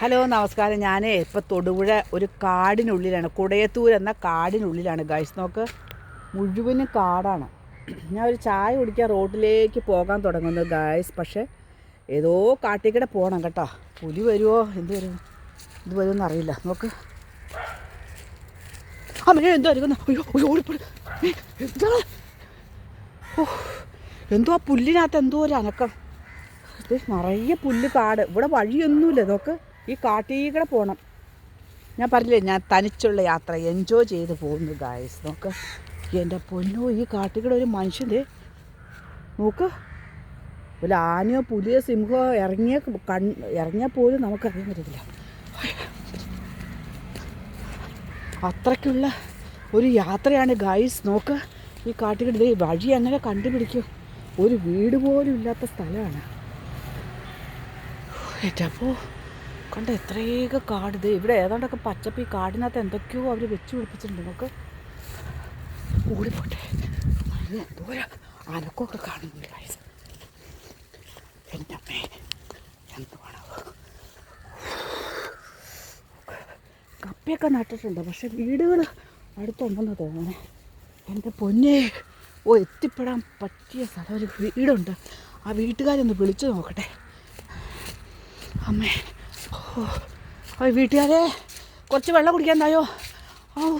Hello നമസ്കാരം. ഞാൻ ഇപ്പോൾ തൊടുപുഴ ഒരു കാടിനുള്ളിലാണ്. കുടയത്തൂർ എന്ന കാടിനുള്ളിലാണ്. ഗൈസ് നോക്ക്. മുഴുവനും കാടാണ്. ഞാൻ ഒരു ചായ കുടിക്കാൻ റോഡിലേക്ക് പോകാൻ തുടങ്ങുന്നു ഗൈസ്. പക്ഷേ ഏതോ കാട്ടിക്കിടെ പോകണം കേട്ടോ. പുലി വരുമോ എന്ത് വരും? ഇത് വരുമെന്ന് അറിയില്ല. നോക്ക്. അമ്മേ എന്തോ അരിക്കുന്നു അയ്യോ അയ്യോ ഓ എന്തോ ആ പുല്ലിനകത്ത് എന്തോ ഒരു അനക്കം. നിറയെ പുല്ല് കാട്. ഇവിടെ വഴിയൊന്നുമില്ല. നോക്ക്. ഈ കാട്ടീകളെ പോകണം ഞാൻ പറഞ്ഞില്ലേ ഞാൻ തനിച്ചുള്ള യാത്ര എൻജോയ് ചെയ്ത് പോകുന്നു ഗായസ് നോക്ക്. എന്റെ പൊന്നോ ഈ കാട്ടികൂടെ ഒരു മനുഷ്യന്റെ നോക്ക്. ഒരു ആനയോ പുലിയോ സിംഹമോ ഇറങ്ങിയ കൺ ഇറങ്ങിയാൽ പോലും നമുക്കറിയാൻ പറ്റത്തില്ല. അത്രയ്ക്കുള്ള ഒരു യാത്രയാണ് ഗൈസ് നോക്ക്. ഈ കാട്ടുകടി വഴി അങ്ങനെ കണ്ടുപിടിക്കും. ഒരു വീട് പോലും ഇല്ലാത്ത സ്ഥലമാണ്. ഏറ്റപ്പോൾ കണ്ട എത്രയൊക്കെ കാട്. ഇത് ഇവിടെ ഏതാണ്ടൊക്കെ പച്ചപ്പ് ഈ കാടിനകത്ത് എന്തൊക്കെയോ അവർ വെച്ച് പിടിപ്പിച്ചിട്ടുണ്ട്. നമുക്ക് ഓടിപ്പോട്ടെ. അത് അനക്കൊക്കെ അനക്കമൊക്കെ എന്റെ അമ്മേ എന്തുവാണോ? കപ്പയൊക്കെ നട്ടിട്ടുണ്ട്. പക്ഷെ വീടുകൾ അടുത്തുണ്ടെന്ന് തോന്നണേ എന്റെ പൊന്നെ. ഓ എത്തിപ്പെടാൻ പറ്റിയ സ്ഥലം. ഒരു വീടുണ്ട്. ആ വീട്ടുകാരൊന്ന് വിളിച്ചു നോക്കട്ടെ. അമ്മേ ഓ വീട്ടുകാരെ കുറച്ച് വെള്ളം കുടിക്കാൻ തായോ ഓ